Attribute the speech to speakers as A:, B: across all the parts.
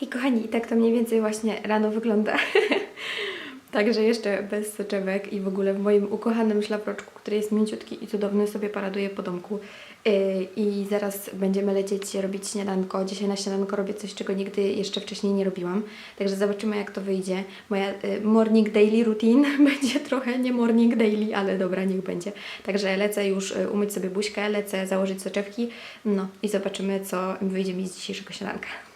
A: Hej kochani, i tak to mniej więcej właśnie rano wygląda. Także jeszcze bez soczewek i w ogóle w moim ukochanym szlafroczku, który jest mięciutki i cudowny, sobie paraduję po domku. Yy, I zaraz będziemy lecieć robić śniadanko. Dzisiaj na śniadanko robię coś, czego nigdy jeszcze wcześniej nie robiłam. Także zobaczymy jak to wyjdzie. Moja yy, morning daily routine będzie trochę nie morning daily, ale dobra, niech będzie. Także lecę już yy, umyć sobie buźkę, lecę założyć soczewki. No i zobaczymy co wyjdzie mi z dzisiejszego śniadanka.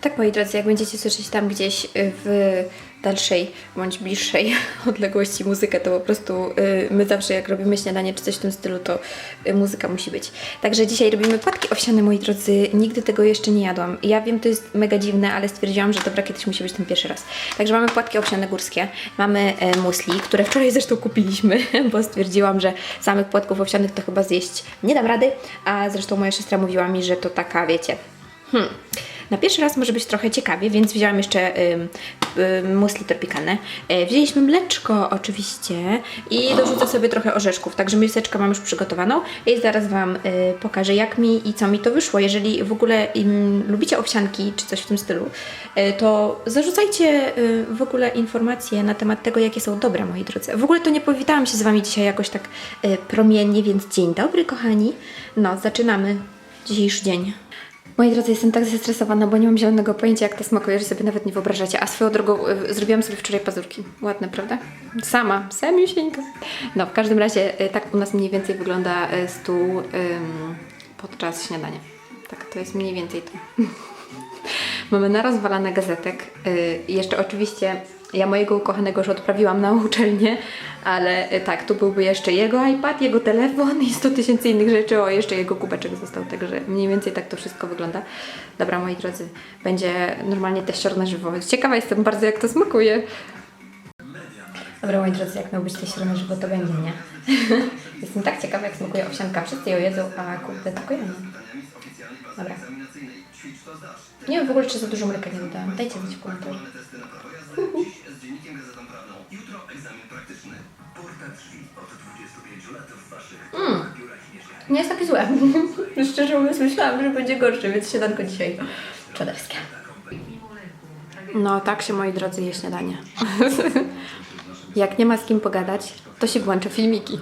A: Tak, moi drodzy, jak będziecie słyszeć tam gdzieś y, w dalszej bądź bliższej odległości muzykę, to po prostu y, my zawsze jak robimy śniadanie czy coś w tym stylu, to y, muzyka musi być. Także dzisiaj robimy płatki owsiane, moi drodzy. Nigdy tego jeszcze nie jadłam. Ja wiem, to jest mega dziwne, ale stwierdziłam, że dobra, kiedyś musi być ten pierwszy raz. Także mamy płatki owsiane górskie, mamy e, musli, które wczoraj zresztą kupiliśmy, bo stwierdziłam, że samych płatków owsianych to chyba zjeść nie dam rady, a zresztą moja siostra mówiła mi, że to taka, wiecie, Hmm. Na pierwszy raz może być trochę ciekawie, więc wzięłam jeszcze ym, ym, musli tropikalne. E, wzięliśmy mleczko oczywiście i dorzucę sobie trochę orzeszków, także miseczkę mam już przygotowaną i zaraz Wam y, pokażę jak mi i co mi to wyszło. Jeżeli w ogóle ym, lubicie owsianki czy coś w tym stylu, y, to zarzucajcie y, w ogóle informacje na temat tego, jakie są dobre, moi drodzy. W ogóle to nie powitałam się z Wami dzisiaj jakoś tak y, promiennie, więc dzień dobry kochani. No, zaczynamy dzisiejszy dzień. Moi drodzy, jestem tak zestresowana, bo nie mam zielonego pojęcia, jak to smakuje, że sobie nawet nie wyobrażacie. A swoją drogą y, zrobiłam sobie wczoraj pazurki. Ładne, prawda? Sama, samiusieńka. No, w każdym razie y, tak u nas mniej więcej wygląda y, stół ym, podczas śniadania. Tak, to jest mniej więcej to. Mamy narozwalane gazetek. Y, jeszcze oczywiście ja mojego ukochanego już odprawiłam na uczelnię, ale y, tak, tu byłby jeszcze jego iPad, jego telefon i 100 tysięcy innych rzeczy, o jeszcze jego kubeczek został, także mniej więcej tak to wszystko wygląda. Dobra, moi drodzy, będzie normalnie teścior na żywo. Ciekawa jestem bardzo, jak to smakuje. Dobra, moi drodzy, jak miał być teścior na żywo, to będzie, nie? jestem tak ciekawa, jak smakuje owsianka. Wszyscy ją jedzą, a kurde, tylko ja. Dobra. Nie wiem w ogóle, czy za dużo mleka nie dodałam. Dajcie znać w komentarzu.
B: Mieszkaniach.
A: Nie jest takie złe. Szczerze mówiąc, myślałam, że będzie gorsze, więc śniadanko dzisiaj czaderskie. No, tak się, moi drodzy, je śniadanie. Jak nie ma z kim pogadać, to się włącza filmiki.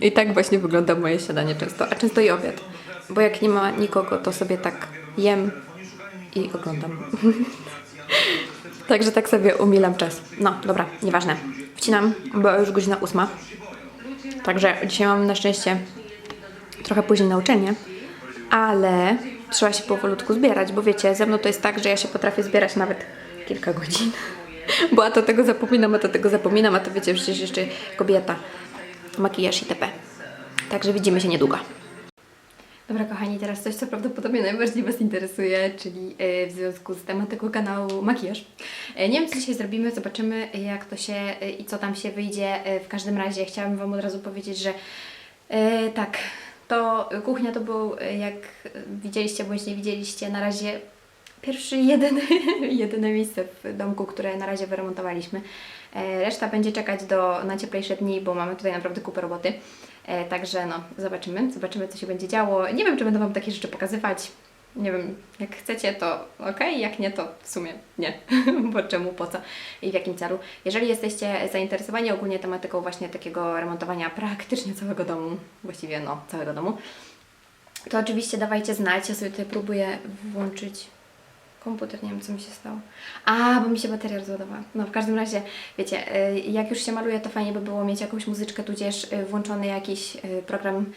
A: I tak właśnie wygląda moje śniadanie często, a często i obiad. Bo jak nie ma nikogo, to sobie tak jem i oglądam. Także tak sobie umilam czas. No, dobra, nieważne. Wcinam, bo już godzina ósma. Także dzisiaj mam na szczęście trochę później na uczelnię, ale trzeba się powolutku zbierać, bo wiecie, ze mną to jest tak, że ja się potrafię zbierać nawet kilka godzin. Bo a to tego zapominam, a to tego zapominam, a to wiecie, przecież jeszcze kobieta, makijaż itp. Także widzimy się niedługo. Dobra, kochani, teraz coś, co prawdopodobnie najbardziej Was interesuje, czyli e, w związku z tematyką kanału makijaż. E, Nie wiem, co dzisiaj zrobimy, zobaczymy, jak to się e, i co tam się wyjdzie. W każdym razie chciałabym Wam od razu powiedzieć, że tak, to kuchnia to był, jak widzieliście bądź nie widzieliście, na razie pierwszy, jedyny, jedyne miejsce w domku, które na razie wyremontowaliśmy. Reszta będzie czekać do, na cieplejsze dni, bo mamy tutaj naprawdę kupę roboty. E, Także no, zobaczymy, zobaczymy co się będzie działo. Nie wiem, czy będę Wam takie rzeczy pokazywać. Nie wiem, jak chcecie, to ok, jak nie, to w sumie nie. Bo czemu, po co i w jakim celu. Jeżeli jesteście zainteresowani ogólnie tematyką właśnie takiego remontowania praktycznie całego domu, właściwie no, całego domu, to oczywiście dawajcie znać. Ja sobie tutaj próbuję włączyć komputer, nie wiem co mi się stało. A, bo mi się bateria rozładowała. No w każdym razie, wiecie, y, jak już się maluje, to fajnie by było mieć jakąś muzyczkę, tudzież y, włączony jakiś y, program.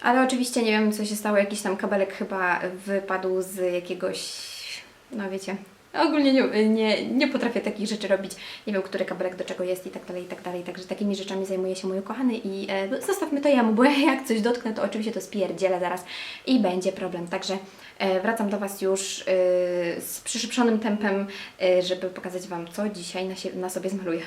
A: Ale oczywiście nie wiem co się stało, jakiś tam kabelek chyba wypadł z jakiegoś, no wiecie, Ogólnie nie, nie, nie potrafię takich rzeczy robić. Nie wiem, który kabelek do czego jest i tak dalej, i tak dalej. Także takimi rzeczami zajmuje się mój ukochany i e, zostawmy to jemu, bo jak coś dotknę, to oczywiście to spierdzielę zaraz i będzie problem. Także e, wracam do Was już e, z przyszybszonym tempem, e, żeby pokazać Wam, co dzisiaj na, się, na sobie zmaluję.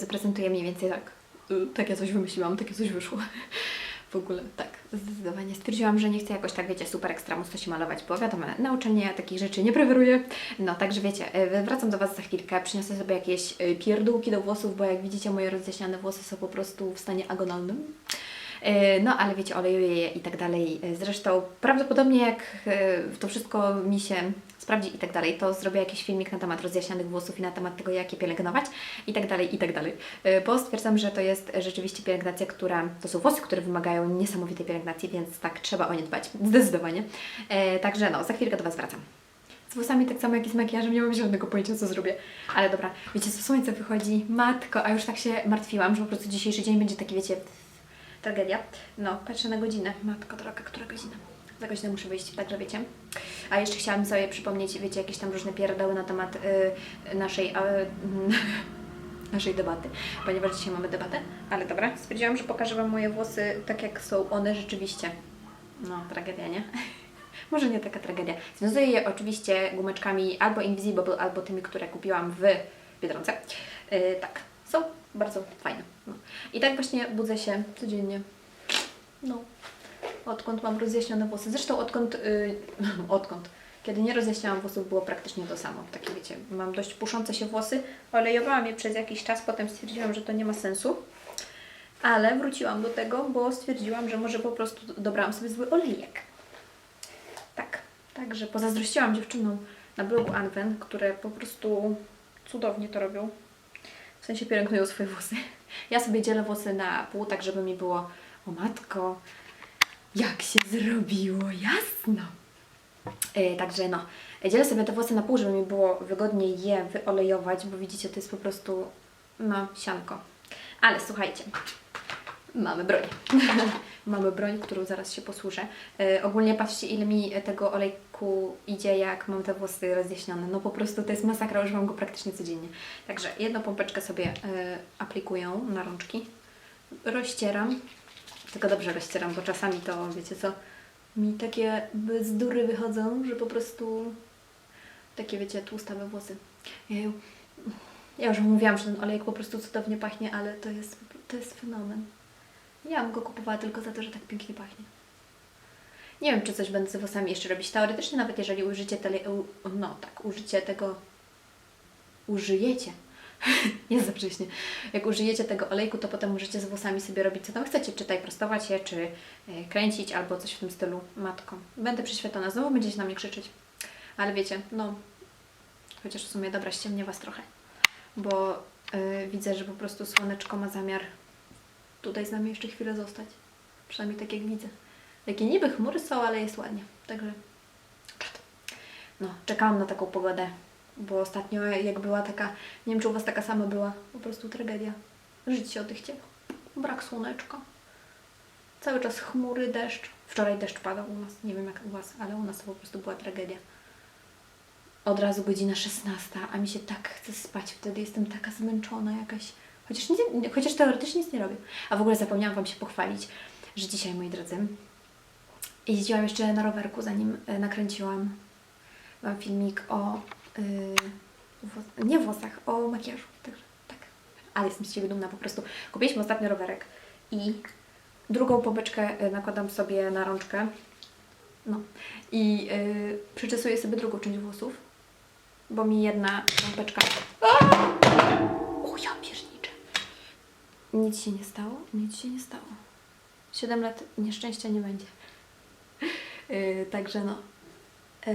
A: Drodzy, prezentuje mniej więcej tak. Y, Takie coś wymyśliłam, takie coś wyszło. W ogóle tak, zdecydowanie. Stwierdziłam, że nie chcę jakoś tak, wiecie, super ekstra mocno się malować, bo wiadomo, na uczelni ja takich rzeczy nie preferuję. No, także wiecie, y, wracam do Was za chwilkę, przyniosę sobie jakieś y, pierdółki do włosów, bo jak widzicie, moje rozjaśniane włosy są po prostu w stanie agonalnym. Y, No, ale wiecie, olejuję je i tak dalej. Y, Zresztą prawdopodobnie jak y, to wszystko mi się sprawdzi i tak dalej, to zrobię jakiś filmik na temat rozjaśnianych włosów i na temat tego, jak je pielęgnować i tak dalej, i tak dalej. Bo stwierdzam, że to jest rzeczywiście pielęgnacja, która, to są włosy, które wymagają niesamowitej pielęgnacji, więc tak, trzeba o nie dbać, zdecydowanie. E, Także no, za chwilkę do Was wracam. Z włosami tak samo jak i z makijażem, nie mam żadnego pojęcia, co zrobię. Ale dobra, wiecie co, słońce wychodzi, matko, a już tak się martwiłam, że po prostu dzisiejszy dzień będzie taki, wiecie, tragedia. No, patrzę na godzinę. Matko droga, która godzina? Za godzinę muszę wyjść, także wiecie. A jeszcze chciałam sobie przypomnieć, wiecie, jakieś tam różne pierdoły na temat y, naszej, y, naszej debaty, ponieważ dzisiaj mamy debatę. Ale dobra, stwierdziłam, że pokażę Wam moje włosy tak, jak są one rzeczywiście. No, tragedia, nie? Może nie taka tragedia. Związuję je oczywiście gumeczkami albo Invisible, albo tymi, które kupiłam w Biedronce. Yy, tak, są bardzo fajne. No. I tak właśnie budzę się codziennie. No. Odkąd mam rozjaśnione włosy. Zresztą odkąd, yy, odkąd, kiedy nie rozjaśniałam włosów, było praktycznie to samo. Takie wiecie, mam dość puszące się włosy. Olejowałam je przez jakiś czas, potem stwierdziłam, że to nie ma sensu. Ale wróciłam do tego, bo stwierdziłam, że może po prostu dobrałam sobie zły olejek. Tak, także pozazdrościłam dziewczynom na blogu Anwen, które po prostu cudownie to robią. W sensie pielęgnują swoje włosy. Ja sobie dzielę włosy na pół, tak żeby mi było, o matko, jak się zrobiło, jasno. E, także no, dzielę sobie te włosy na pół, żeby mi było wygodniej je wyolejować, bo widzicie, to jest po prostu, no, sianko. Ale słuchajcie, Mamy broń. Mamy broń, którą zaraz się posłużę. E, ogólnie patrzcie, ile mi tego olejku idzie, jak mam te włosy rozjaśnione. No po prostu to jest masakra, używam go praktycznie codziennie. Także jedną pompeczkę sobie e, aplikuję na rączki. Rozcieram. Tylko dobrze rozcieram, bo czasami to, wiecie co, mi takie bzdury wychodzą, że po prostu takie, wiecie, tłustawe włosy. Jeju. Ja już mówiłam, że ten olejek po prostu cudownie pachnie, ale to jest, to jest fenomen. Ja bym go kupowała tylko za to, że tak pięknie pachnie. Nie wiem, czy coś będę z włosami jeszcze robić. Teoretycznie nawet jeżeli użycie tele, no tak, użycie tego użyjecie. Jest za wcześnie. Jak użyjecie tego olejku, to potem możecie z włosami sobie robić co tam chcecie. Czy tutaj prostować je, czy e, kręcić, albo coś w tym stylu. Matką. Będę przyświetlona. Znowu będziecie na mnie krzyczeć. Ale wiecie, no... Chociaż w sumie, dobra, ściemnię Was trochę. Bo e, widzę, że po prostu słoneczko ma zamiar tutaj z nami jeszcze chwilę zostać. Przynajmniej tak jak widzę. Jakie niby chmury są, ale jest ładnie. Także no, czekałam na taką pogodę, bo ostatnio jak była taka, nie wiem czy u Was taka sama była, po prostu tragedia. Żyć się o tych chciało. Brak słoneczka. Cały czas chmury, deszcz. Wczoraj deszcz padał u nas, nie wiem jak u Was, ale u nas to po prostu była tragedia. Od razu godzina 16, a mi się tak chce spać. Wtedy jestem taka zmęczona jakaś. Chociaż, chociaż teoretycznie nic nie robię. A w ogóle zapomniałam Wam się pochwalić, że dzisiaj, moi drodzy, jeździłam jeszcze na rowerku, zanim e, nakręciłam Wam filmik o... Yy, włos- nie włosach, o makijażu. Także tak. Ale jestem z siebie dumna po prostu. Kupiliśmy ostatnio rowerek i drugą pompeczkę e, nakładam sobie na rączkę. No. I yy, przyczesuję sobie drugą część włosów, bo mi jedna pompeczka... Nic się nie stało, nic się nie stało. 7 lat nieszczęścia nie będzie. Yy, także no. Yy,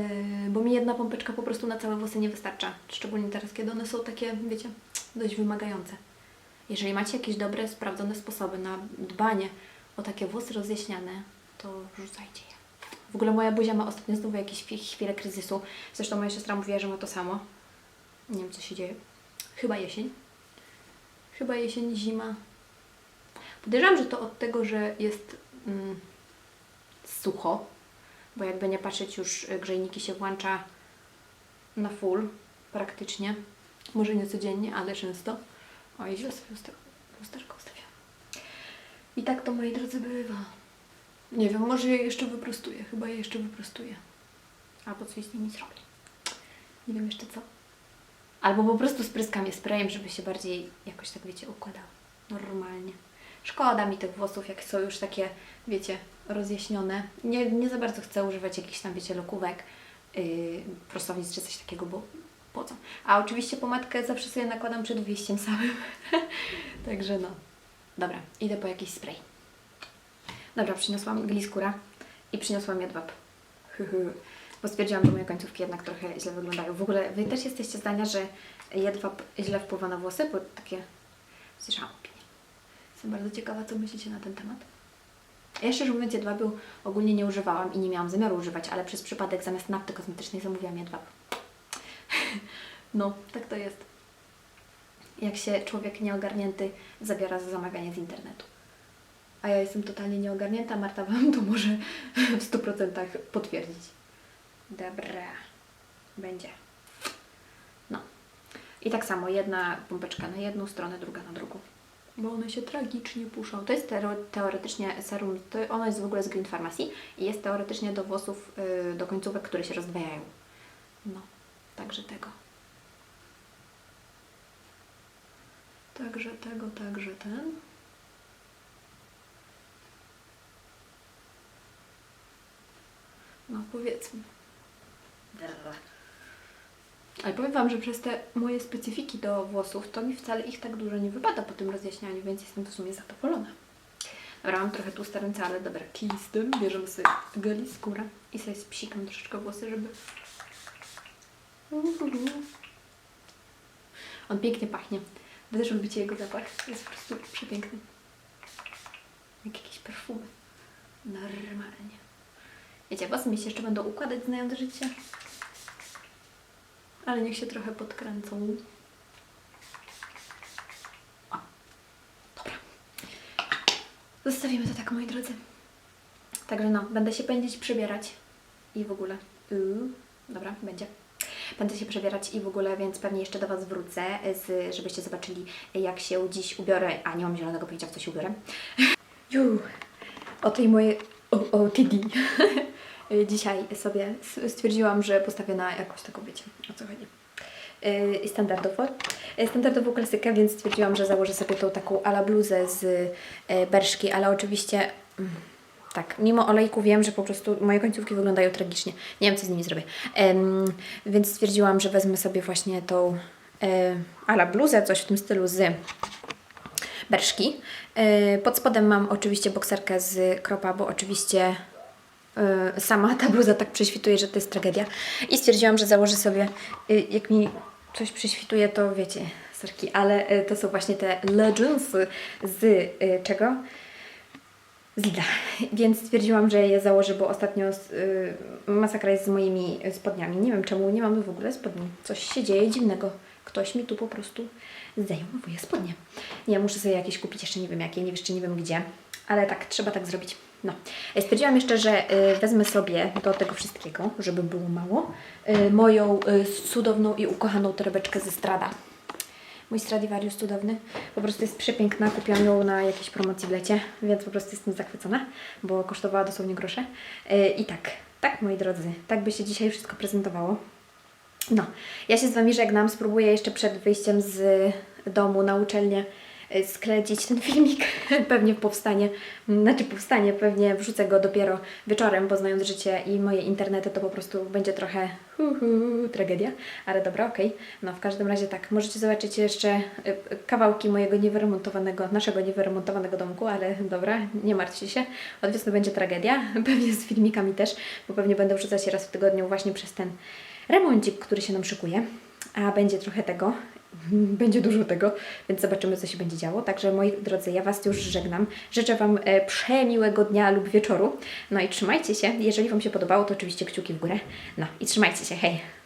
A: bo mi jedna pompeczka po prostu na całe włosy nie wystarcza. Szczególnie teraz, kiedy one są takie, wiecie, dość wymagające. Jeżeli macie jakieś dobre, sprawdzone sposoby na dbanie o takie włosy rozjaśniane, to rzucajcie je. W ogóle moja buzia ma ostatnio znowu jakieś chwi- chwile kryzysu. Zresztą moja siostra mówiła, że ma to samo. Nie wiem, co się dzieje. Chyba jesień. Chyba jesień, zima. Podejrzewam, że to od tego, że jest mm, sucho, bo jakby nie patrzeć już y, grzejniki się włącza na full praktycznie. Może nie codziennie, ale często. Oj, źle sobie luster- lusterko ustawiam. I tak to, moi drodzy, bywa. Nie wiem, może je jeszcze wyprostuję. Chyba je jeszcze wyprostuję. Albo coś z nimi zrobię. Nie wiem jeszcze co. Albo po prostu spryskam je sprayem, żeby się bardziej jakoś tak, wiecie, układały. Normalnie. Szkoda mi tych włosów, jak są już takie, wiecie, rozjaśnione. Nie, nie za bardzo chcę używać jakichś tam, wiecie, lokówek, yy, prostownic czy coś takiego, bo po co? A oczywiście pomadkę zawsze sobie nakładam przed wyjściem samym. Także no. Dobra, idę po jakiś spray. Dobra, przyniosłam gliskura i przyniosłam jedwab. Hyhy. Bo stwierdziłam, że moje końcówki jednak trochę źle wyglądają. W ogóle Wy też jesteście zdania, że jedwab źle wpływa na włosy? Bo takie słyszałam. Jestem bardzo ciekawa, co myślicie na ten temat. Ja szczerze mówiąc jedwabiu ogólnie nie używałam i nie miałam zamiaru używać, ale przez przypadek zamiast nafty kosmetycznej zamówiłam jedwab. No, tak to jest. Jak się człowiek nieogarnięty zabiera za zamawianie z internetu. A ja jestem totalnie nieogarnięta, Marta Wam to może w 100% potwierdzić. Dobra, będzie. No. I tak samo, jedna pompeczka na jedną stronę, druga na drugą. Bo one się tragicznie puszą. To jest teoretycznie serum, to ono jest w ogóle z Green Pharmacy i jest teoretycznie do włosów, yy, do końcówek, które się rozdwajają. No, także tego. Także tego, także ten. No powiedzmy. Ale powiem Wam, że przez te moje specyfiki do włosów, to mi wcale ich tak dużo nie wypada po tym rozjaśnianiu, więc jestem w sumie zadowolona. Dobra, mam trochę tłuste ręce, ale dobra, kij z tym. Bierzemy sobie geli skórę i sobie spsikam troszeczkę włosy, żeby... On pięknie pachnie. Wy też lubicie jego zapach. Jest po prostu przepiękny. Jak jakieś perfumy. Normalnie. Wiecie, włosy mi się jeszcze będą układać znając życie. Ale niech się trochę podkręcą. O. Dobra. Zostawimy to tak, moi drodzy. Także no, będę się pędzić, przebierać i w ogóle. Yy, dobra, będzie. Będę się przebierać i w ogóle, więc pewnie jeszcze do Was wrócę, z, żebyście zobaczyli, jak się dziś ubiorę. A nie mam zielonego pojęcia, w co się ubiorę. Ju, o tej mojej o- OTD. Dzisiaj sobie stwierdziłam, że postawię na jakąś taką, wiecie, o co chodzi. Yy, standardowo. Yy, Standardową klasykę, więc stwierdziłam, że założę sobie tą taką ala bluzę z Berszki, ale oczywiście mm, tak, mimo olejku wiem, że po prostu moje końcówki wyglądają tragicznie. Nie wiem, co z nimi zrobię. Więc stwierdziłam, że wezmę sobie właśnie tą ala bluzę, coś w tym stylu z Berszki. Pod spodem mam oczywiście bokserkę z kropa, bo oczywiście sama ta bluza tak prześwituje, że to jest tragedia. I stwierdziłam, że założę sobie, yy, jak mi coś prześwituje, to wiecie, sorki, ale yy, to są właśnie te leginsy z yy, czego? Z Lidla. Więc stwierdziłam, że je założę, bo ostatnio z, masakra jest z moimi spodniami. Nie wiem czemu nie mamy w ogóle spodni. Coś się dzieje dziwnego. Ktoś mi tu po prostu zajmowuje spodnie. Nie, muszę sobie jakieś kupić, jeszcze nie wiem jakie, nie jeszcze nie wiem gdzie, ale tak, trzeba tak zrobić. No. E, Stwierdziłam jeszcze, że y, wezmę sobie do tego wszystkiego, żeby było mało, y, moją cudowną i ukochaną torebeczkę ze Strada. Mój Stradivarius cudowny. Po prostu jest przepiękna. Kupiłam ją na jakiejś promocji w lecie, więc po prostu jestem zachwycona, bo kosztowała dosłownie grosze. I tak, tak moi drodzy, tak by się dzisiaj wszystko prezentowało. No, ja się z Wami żegnam. Spróbuję jeszcze przed wyjściem z domu na uczelnię sklecić ten filmik. pewnie powstanie, znaczy powstanie, pewnie wrzucę go dopiero wieczorem, bo znając życie i moje internety, to po prostu będzie trochę hu, hu, tragedia. Ale dobra, okej. No, w każdym razie tak, możecie zobaczyć jeszcze y, kawałki mojego niewyremontowanego, naszego niewyremontowanego domku, ale dobra, nie martwcie się. Od wiosny będzie tragedia, pewnie z filmikami też, bo pewnie będę wrzucać je raz w tygodniu właśnie przez ten remoncik, który się nam szykuje, a będzie trochę tego, będzie dużo tego, więc zobaczymy, co się będzie działo. Także moi drodzy, ja Was już żegnam. Życzę Wam e, przemiłego dnia lub wieczoru. No i trzymajcie się. Jeżeli Wam się podobało, to oczywiście kciuki w górę. No i trzymajcie się. Hej!